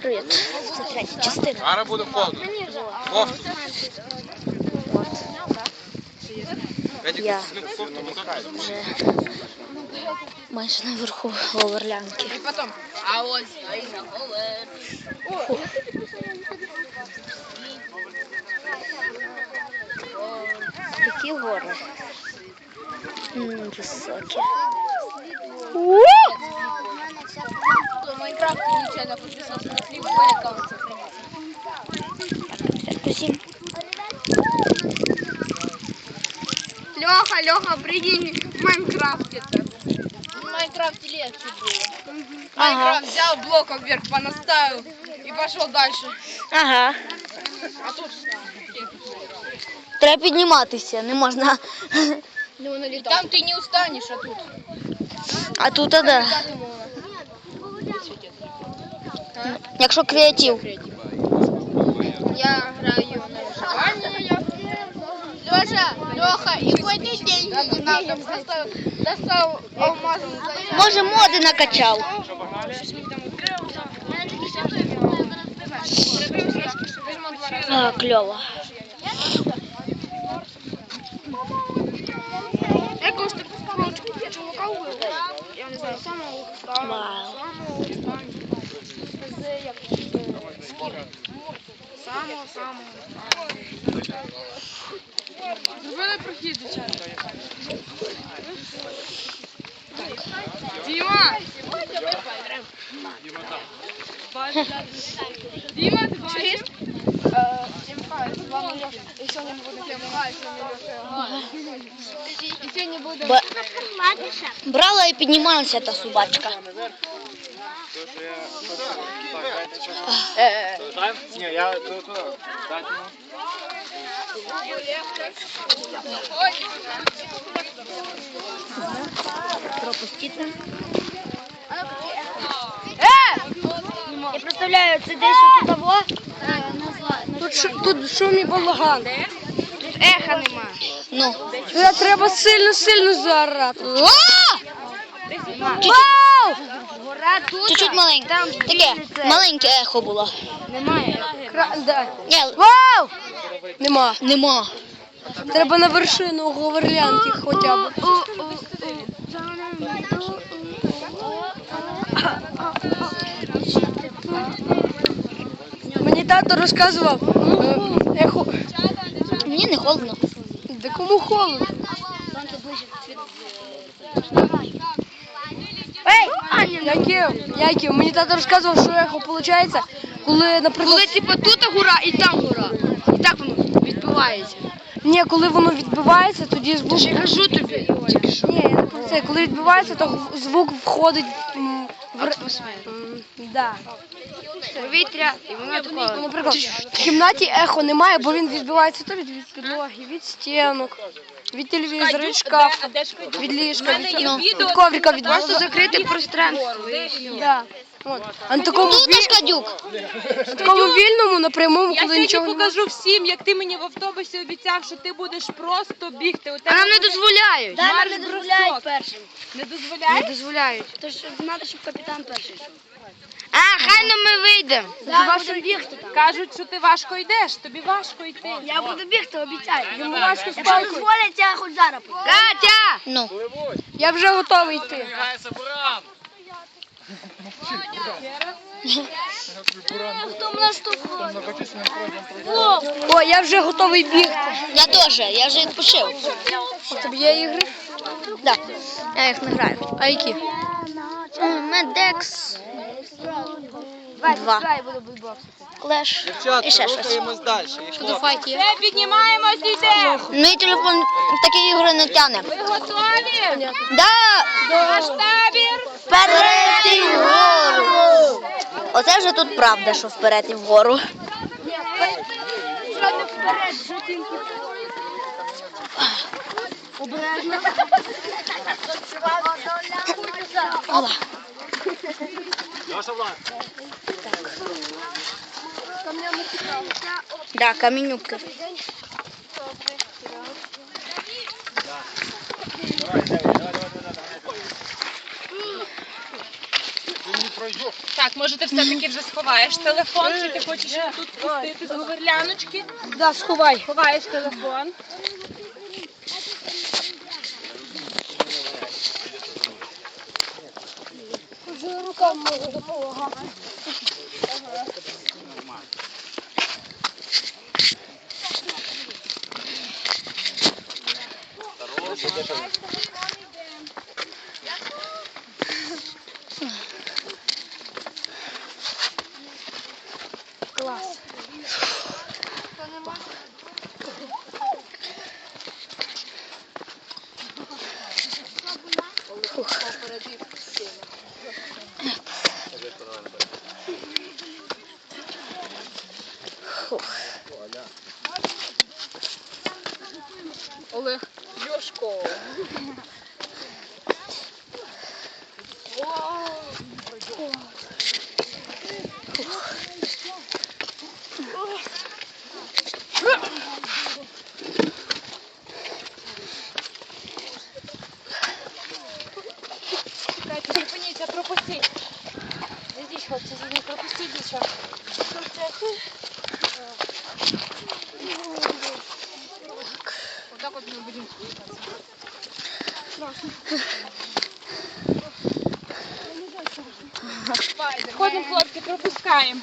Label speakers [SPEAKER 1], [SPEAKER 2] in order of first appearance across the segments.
[SPEAKER 1] Привіт. Це третя частина.
[SPEAKER 2] Зараз буде. Кофту.
[SPEAKER 1] Я.
[SPEAKER 2] кофту покажи.
[SPEAKER 1] вже майже наверху Ловерлянки.
[SPEAKER 3] Потом. А ось і на голе.
[SPEAKER 1] Такі гори. М, Високі.
[SPEAKER 3] В Прикинь, в Майнкрафте это. В Майнкрафте легче было.
[SPEAKER 1] Ага.
[SPEAKER 3] Майнкрафт взял блоком вверх, понаставил и пошел дальше.
[SPEAKER 1] Ага.
[SPEAKER 3] А тут
[SPEAKER 1] Треба підніматися, не можна.
[SPEAKER 3] Там ты не устанешь, а тут.
[SPEAKER 1] А тут, а да. Якщо креатив.
[SPEAKER 3] Я выживание. Леша, Леха, и клади деньги. Не надо, достал, достал алмазом.
[SPEAKER 1] Може моди накачав. А, кльово.
[SPEAKER 3] Якось ти коротше чувака Я не знаю, самого
[SPEAKER 1] Вау.
[SPEAKER 3] Самого, самого. Зробили прохід, дівчата. Діма! Діма, ти бачиш? І сьогодні буде І сьогодні буде...
[SPEAKER 1] Брала і піднімалася та собачка.
[SPEAKER 2] Ні, я Дайте
[SPEAKER 3] Е!
[SPEAKER 1] Я представляю, це десь тут того.
[SPEAKER 3] Тут, тут шум і балаган. Еха нема.
[SPEAKER 1] Ну.
[SPEAKER 3] Туди треба сильно-сильно заорати.
[SPEAKER 1] Вау!
[SPEAKER 3] Гора тут.
[SPEAKER 1] Чуть-чуть маленьке. Таке маленьке ехо було.
[SPEAKER 3] Немає. Да.
[SPEAKER 1] Ні,
[SPEAKER 3] Вау! Нема.
[SPEAKER 1] нема.
[SPEAKER 3] Треба на вершину Говерлянки хоча б. Мені тато розказував, е, ехо.
[SPEAKER 1] Мені не холодно.
[SPEAKER 3] Де кому холодно? Яків, Яків, мені тато розказував, що ехо виходить, коли, наприклад... Коли типу тут гора і там гора. І так воно відбивається. Ні, коли воно відбивається, тоді звук... Я кажу тобі. Ні, я не про це. Коли відбивається, то звук входить м, в... р- М, Да. Повітря, і воно таке... Наприклад, в кімнаті ехо немає, бо він відбивається то від, від підлоги, від стінок, від телевізора, від шкафу, від ліжка, від, від коврика, від Просто закрити пространство. Да. От. А на такому,
[SPEAKER 1] Тут наш кадюк.
[SPEAKER 3] на такому вільному, на прямому,
[SPEAKER 4] Я
[SPEAKER 3] коли нічого
[SPEAKER 4] сьогодні
[SPEAKER 3] немає.
[SPEAKER 4] покажу всім, як ти мені в автобусі обіцяв, що ти будеш просто бігти. У
[SPEAKER 3] А
[SPEAKER 4] тебе
[SPEAKER 3] нам не
[SPEAKER 4] буде
[SPEAKER 3] дозволяють.
[SPEAKER 4] марш-бросок.
[SPEAKER 1] першим.
[SPEAKER 4] Не
[SPEAKER 3] Не
[SPEAKER 4] дозволяєш?
[SPEAKER 3] дозволяють.
[SPEAKER 1] Тож треба, щоб капітан перший.
[SPEAKER 3] А, хай ну ми вийдемо.
[SPEAKER 1] Да, будемо бігти там.
[SPEAKER 4] Кажуть, що ти важко йдеш, тобі важко йти.
[SPEAKER 1] Я буду бігти, обіцяю.
[SPEAKER 3] Йому важко
[SPEAKER 1] Якщо дозволять, я хоч зараз.
[SPEAKER 3] Катя!
[SPEAKER 1] Ну.
[SPEAKER 3] Я вже готовий йти.
[SPEAKER 1] Штовхає?
[SPEAKER 3] О, я вже готовий бігти.
[SPEAKER 1] Я теж, я вже відпочив.
[SPEAKER 3] Тобі є ігри?
[SPEAKER 1] Так. Я їх не граю.
[SPEAKER 3] А які?
[SPEAKER 1] Медекс. Два. Клеш. І ще щось.
[SPEAKER 2] Далі.
[SPEAKER 4] Все, піднімаємось, йдемо.
[SPEAKER 1] Мій телефон такі ігри не тяне.
[SPEAKER 4] Ви готові?
[SPEAKER 1] Да.
[SPEAKER 4] Наш табір.
[SPEAKER 1] Вперед і вгору. Оце вже тут правда, що вперед і вгору. Ола. Да, каменюки.
[SPEAKER 2] пройду.
[SPEAKER 4] Так, може ти все-таки вже сховаєш телефон, чи ти хочеш його тут пустити з говерляночки?
[SPEAKER 3] Да, сховай.
[SPEAKER 4] Ховаєш телефон.
[SPEAKER 3] Вже рукам можу
[SPEAKER 4] пропускаємо.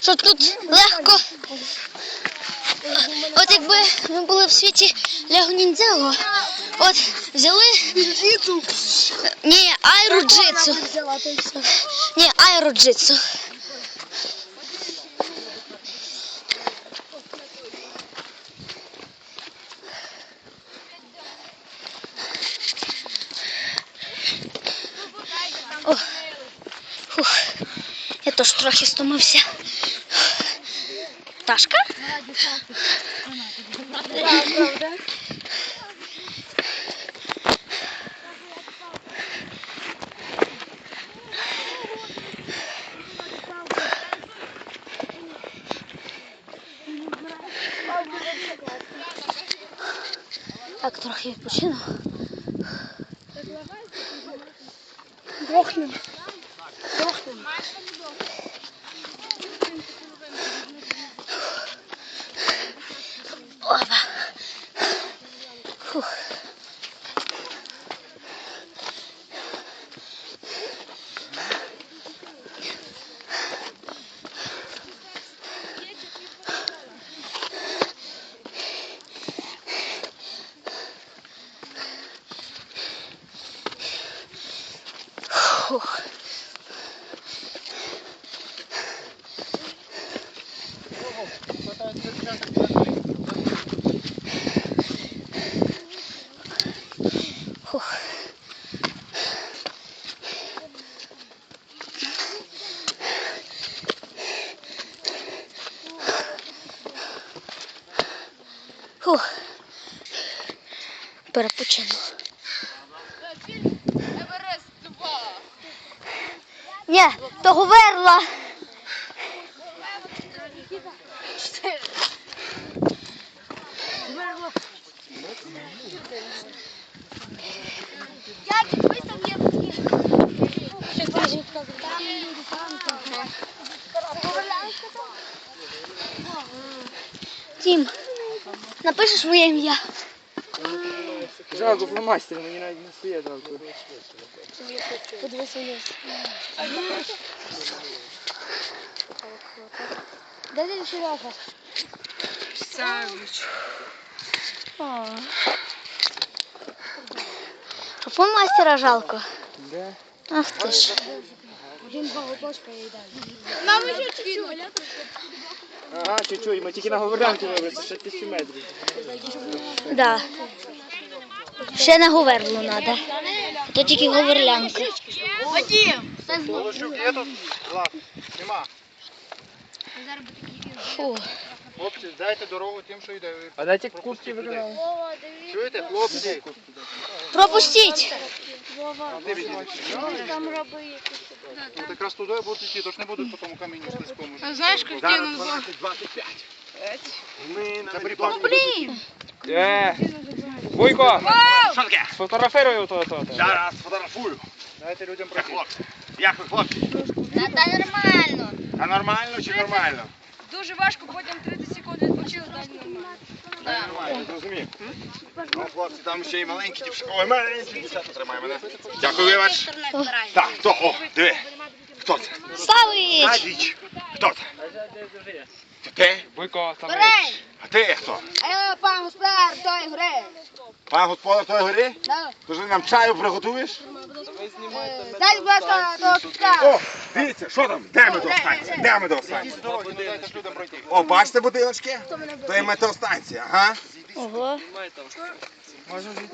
[SPEAKER 1] Що тут легко. От якби ми були в світі Лего Ніндзяго, от взяли. Ні, айроджитсу.
[SPEAKER 3] Й все.
[SPEAKER 1] Ні, айроджитсу. О, фух, я теж трохи стомився. Пташка? Так, трохи відпочину.
[SPEAKER 3] Дрохнем. Дрохнем.
[SPEAKER 1] Фух. Фух. Фух. Перепочину. Ні, того верла. Тім, напишеш моє ім'я.
[SPEAKER 2] Жалко фломастер, мені навіть не стоїть жалко.
[SPEAKER 3] Подивися вниз. Де ти Сережа?
[SPEAKER 4] Савіч.
[SPEAKER 1] А фломастера жалко.
[SPEAKER 2] Де?
[SPEAKER 1] Ах ти ж.
[SPEAKER 3] І далі.
[SPEAKER 4] Нам ще чуть
[SPEAKER 2] Ага, чуть-чуть, ми тільки на Говерлянки вибрали, ще тисячу метрів.
[SPEAKER 1] Да. Ще на говерлу треба. То тільки говерлянка.
[SPEAKER 2] Волошук є тут? Влад, нема.
[SPEAKER 1] Фу.
[SPEAKER 2] Хлопці, дайте дорогу тим, що йде. А дайте куртки виконали. Чуєте, хлопці?
[SPEAKER 1] Пропустіть.
[SPEAKER 2] Ти візьмеш. Ну, якраз туди будуть йти, тож не будуть по тому камінню слизькому.
[SPEAKER 4] А знаєш, картину
[SPEAKER 2] 25. Ми на Блін!
[SPEAKER 5] Буйко,
[SPEAKER 2] Що таке?
[SPEAKER 5] сфотографируй то, то, то.
[SPEAKER 2] Зараз фотографую. Дайте людям пройти.
[SPEAKER 5] Ну,
[SPEAKER 2] Хлопці. Як ви, хлопці?
[SPEAKER 1] Та нормально.
[SPEAKER 2] А нормально чи нормально?
[SPEAKER 3] Дуже важко, потім 30 секунд відпочили, далі нормально.
[SPEAKER 2] Нормально, зрозумів. Ну, хлопці, там ще й маленькі дівчата. Ой, маленькі дівчата тримай мене. Дякую, вибач. Так, хто? О, диви. Хто це?
[SPEAKER 1] Савич!
[SPEAKER 2] Садіч. Хто це? Це ти?
[SPEAKER 5] Буйко, там
[SPEAKER 2] А ти хто?
[SPEAKER 3] А я пан господар тої гри.
[SPEAKER 2] Пан господар тої гори?
[SPEAKER 3] Да.
[SPEAKER 2] Тож ти нам чаю приготуєш?
[SPEAKER 3] Дай, будь ласка, того кутка.
[SPEAKER 2] О, дивіться, що там? Де метеостанція? Де метеостанція? О, бачите будиночки? То є метеостанція, ага.
[SPEAKER 1] Ого.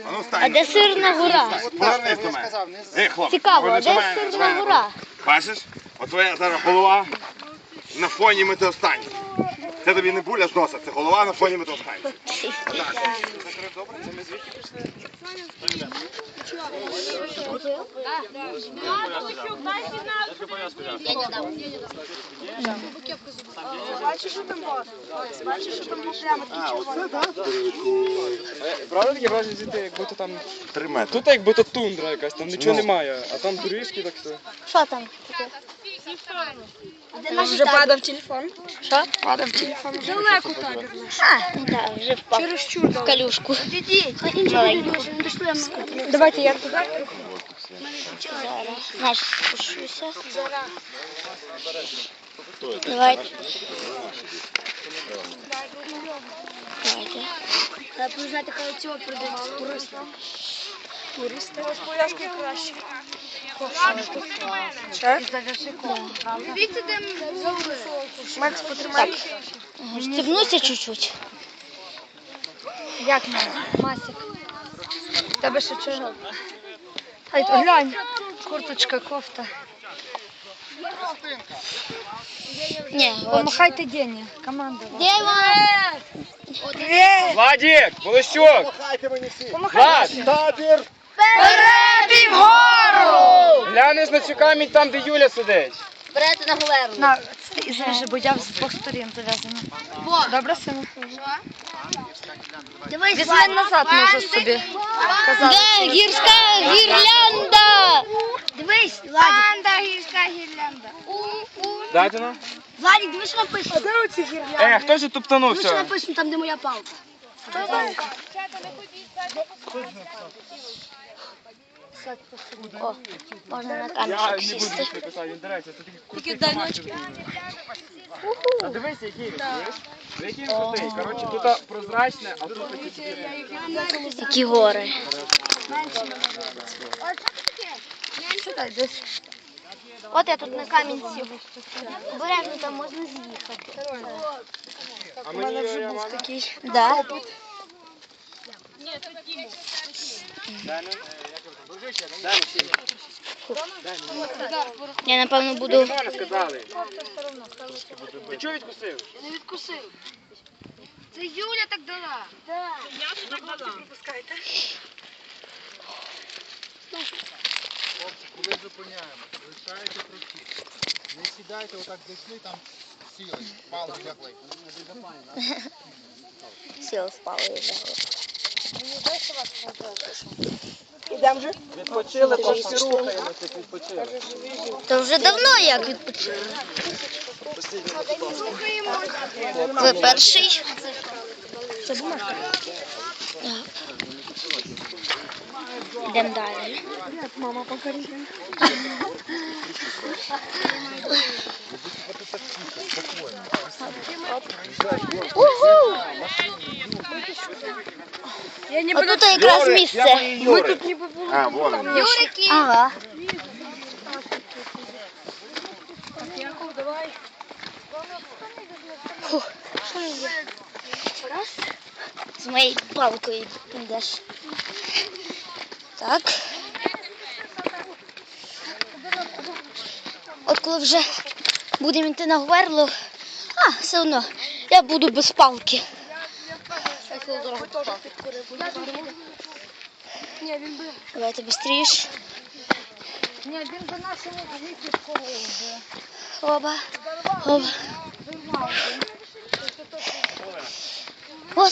[SPEAKER 2] А ну
[SPEAKER 1] А де сирна гора?
[SPEAKER 2] Повернись до мене. Ей, хлопці,
[SPEAKER 1] Цікаво, а
[SPEAKER 2] повернись до
[SPEAKER 1] де
[SPEAKER 2] мене, до
[SPEAKER 1] сирна
[SPEAKER 2] мене.
[SPEAKER 1] гора?
[SPEAKER 2] Бачиш? От твоя зараз голова на фоні метеостанції. Це тобі не буля з носа, це голова на фоні.
[SPEAKER 5] Правда таке враження звідти, як будто там...
[SPEAKER 2] Три метри.
[SPEAKER 5] Тут як будто тундра якась, там нічого
[SPEAKER 2] Ну.
[SPEAKER 5] немає, а там доріжки так все.
[SPEAKER 1] Що там?
[SPEAKER 3] Вже падав телефон.
[SPEAKER 1] Що?
[SPEAKER 3] Падав телефон. Далеко табір наш.
[SPEAKER 1] А, так, вже впав
[SPEAKER 3] Через чур
[SPEAKER 1] в калюшку. Маленьку.
[SPEAKER 3] Давайте я туди.
[SPEAKER 1] Знаєш, спущуся. Давай. Давайте.
[SPEAKER 3] Треба приїжджати, коли цього прийдеться. Туристи. Туристи. Ось пов'язки краще. Дивіться, де Макс, потримай.
[SPEAKER 1] Стібнуся чуть-чуть.
[SPEAKER 3] Як не? Масик. Тебе ще чого? Ай, то глянь. Курточка, кофта.
[SPEAKER 1] Ні.
[SPEAKER 3] Помахайте Дені. Команда.
[SPEAKER 1] Де вона?
[SPEAKER 5] Владик, Волощук! Влад,
[SPEAKER 2] Табір!
[SPEAKER 3] Вперед вгору!
[SPEAKER 5] гляни з нацюками там, де Юля сидить.
[SPEAKER 1] Берете на говерлу.
[SPEAKER 3] На, зв'яжи, бо я з двох сторін зав'язана. Добре, сину?
[SPEAKER 1] Дивись,
[SPEAKER 3] Візьми назад, може, собі.
[SPEAKER 1] Де гірська гірлянда?
[SPEAKER 3] Дивись, Владик. гірська гірлянда.
[SPEAKER 5] Дайте нам.
[SPEAKER 3] Владик, дивись, що написано. А де оці гірлянди?
[SPEAKER 5] Е, хто ж туптанувся?
[SPEAKER 3] написано там, де моя палка.
[SPEAKER 1] О, можна на
[SPEAKER 5] Я
[SPEAKER 1] камінчик сісти.
[SPEAKER 5] він це такий крутий формат. А дивись, який, він крутий. Коротше, тут прозрачне, а тут такі
[SPEAKER 1] Які гори. От я тут на камінь сів. Обережно там можна з'їхати.
[SPEAKER 5] А мені я мама.
[SPEAKER 1] Да? Я напевно буду.
[SPEAKER 5] Ти чого відкусив?
[SPEAKER 3] Не відкусив. Це Юля так дала.
[SPEAKER 2] Хлопці, коли зупиняємо, лишаєте прохід. Не сідайте, отак дійшли, там сіли, пали, лягли.
[SPEAKER 1] Сіла впала і лягла.
[SPEAKER 5] Відпочили, поки рухаємося, як відпочили.
[SPEAKER 1] То вже давно як відпочили. Ви перший. Йдемо далі. Угу!
[SPEAKER 3] Я не
[SPEAKER 1] Отут якраз місце.
[SPEAKER 5] Ми тут
[SPEAKER 2] А, вон.
[SPEAKER 3] Юрики.
[SPEAKER 1] Ага. Фух. Раз. З моєю палкою йдеш. Так. От коли вже будемо йти на Говерло, а, все одно, я буду без палки.
[SPEAKER 3] Ні, він би.
[SPEAKER 1] Давайте швидше.
[SPEAKER 3] Ні, він за нашому вихідкого вже.
[SPEAKER 1] Оба. Оба.
[SPEAKER 3] Виймав.